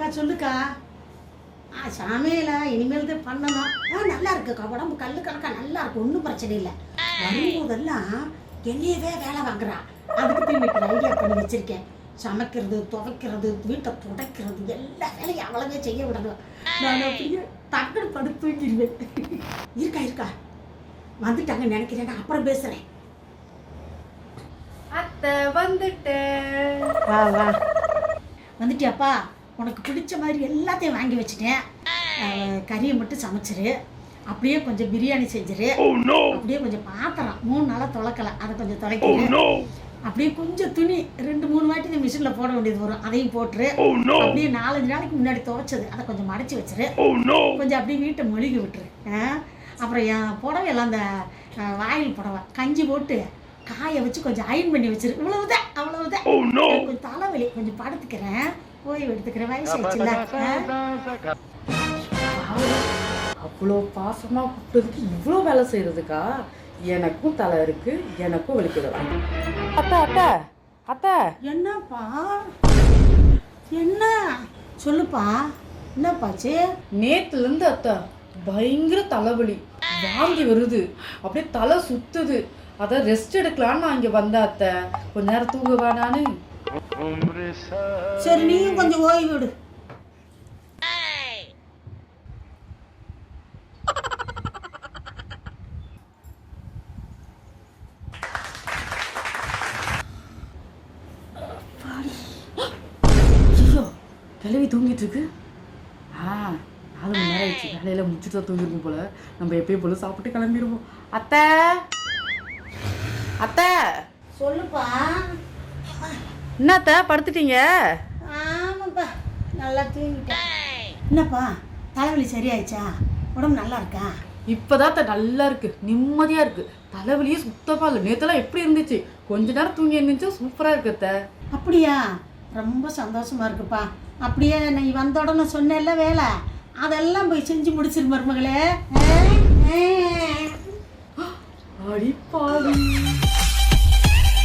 அக்கா சொல்லுக்கா. ஆ சமையலா? இனிமேல் தான் பண்ணணும். ஆ நல்லா இருக்குக்கா உடம்பு கல்லு கணக்கா நல்லா இருக்கு ஒன்றும் பிரச்சனை இல்லை. வரும்போதெல்லாம் என்னையவே வேலை வாங்குறா. அதுக்கு இன்னைக்கு ஐடியா பண்ணி வச்சிருக்கேன். சமைக்கிறது துவைக்கிறது வீட்டை துடைக்கிறது எல்லா வேலையும் அவ்வளவே செய்ய விடணும். நான் அப்படியே டக்குனு படுத்து தூங்கிடுவேன். இருக்கா இருக்கா. வந்துட்டாங்க நினைக்கிறேன். நான் அப்புறம் பேசுகிறேன் அத்தை வந்துட்டேன். வா வா. வந்துட்டியாப்பா? உனக்கு பிடிச்ச மாதிரி எல்லாத்தையும் வாங்கி வச்சுட்டேன். கறியை மட்டும் சமைச்சிரு. அப்படியே கொஞ்சம் பிரியாணி செஞ்சிரு. அப்படியே கொஞ்சம் பாத்திரம் மூணு நாளாக தொலைக்கல அதை கொஞ்சம் தொலைக்கல அப்படியே கொஞ்சம் துணி ரெண்டு மூணு வாட்டி இந்த மிஷினில் போட வேண்டியது வரும். அதையும் போட்டுரு. அப்படியே நாலஞ்சு நாளைக்கு முன்னாடி துவைச்சது. அதை கொஞ்சம் மடைச்சி வச்சிரு. கொஞ்சம் அப்படியே வீட்டை மொழிகி விட்டுரு? அப்புறம் என் புடவை எல்லாம் அந்த வாயில் புடவை. கஞ்சி போட்டு காய வச்சு கொஞ்சம் அயன் பண்ணி வச்சிரு. இவ்வளவுதான் அவ்வளவுதான். கொஞ்சம் தலைவலி. கொஞ்சம் படுத்துக்கிறேன். ஓய்வு எடுத்துக்கிறேன். வயசு? அவ்வளோ பாசமா கூப்பிட்டதுக்கு இவ்வளோ வேலை செய்யறதுக்கா? எனக்கும் தலை இருக்கு எனக்கும் வலிக்குது. அத்தை அத்தை அத்தை. என்னப்பா? என்ன? சொல்லுப்பா. என்னப்பாச்சு நேத்துல இருந்து அத்தை பயங்கர தலைவலி. வாந்தி வருது. அப்படியே தலை சுத்துது. அதான் ரெஸ்ட் எடுக்கலான்னு நான் இங்க வந்தேன் அத்தை. கொஞ்ச நேரம் தூங்க வேணான்னு. சரி நீயும் கொஞ்சம் ஓய்வு விடு கிளவி தூங்கிட்டு இருக்கு. ஆ நாலு மணி நேரம் ஆயிடுச்சு. வேலையில முடிச்சுட்டு தான் தூங்கிருக்கும் போல. நம்ம எப்பயும் போல சாப்பிட்டு கிளம்பிடுவோம். அத்தை! அத்தை! சொல்லுப்பா. என்ன அத்தை படுத்துட்டீங்க? ஆமாப்பா நல்லா தூங்கிட்டேன். என்னப்பா தலைவலி சரியாயிடுச்சா? உடம்பு நல்லா இருக்கா? இப்பதான் நல்லா இருக்கு நிம்மதியா இருக்கு. தலைவலியே சுத்தமா இல்லை. நேத்தெல்லாம் எப்படி இருந்துச்சு? கொஞ்ச நேரம் தூங்கி இருந்துச்சு சூப்பரா இருக்கு அத்தை அப்படியா? ரொம்ப சந்தோஷமா இருக்குப்பா. அப்படியே நீ வந்த உடனே சொன்னேல்ல வேலை. அதெல்லாம் போய் செஞ்சு முடிச்சிரு மருமகளே. ஆ? ஆ. அடி பாவி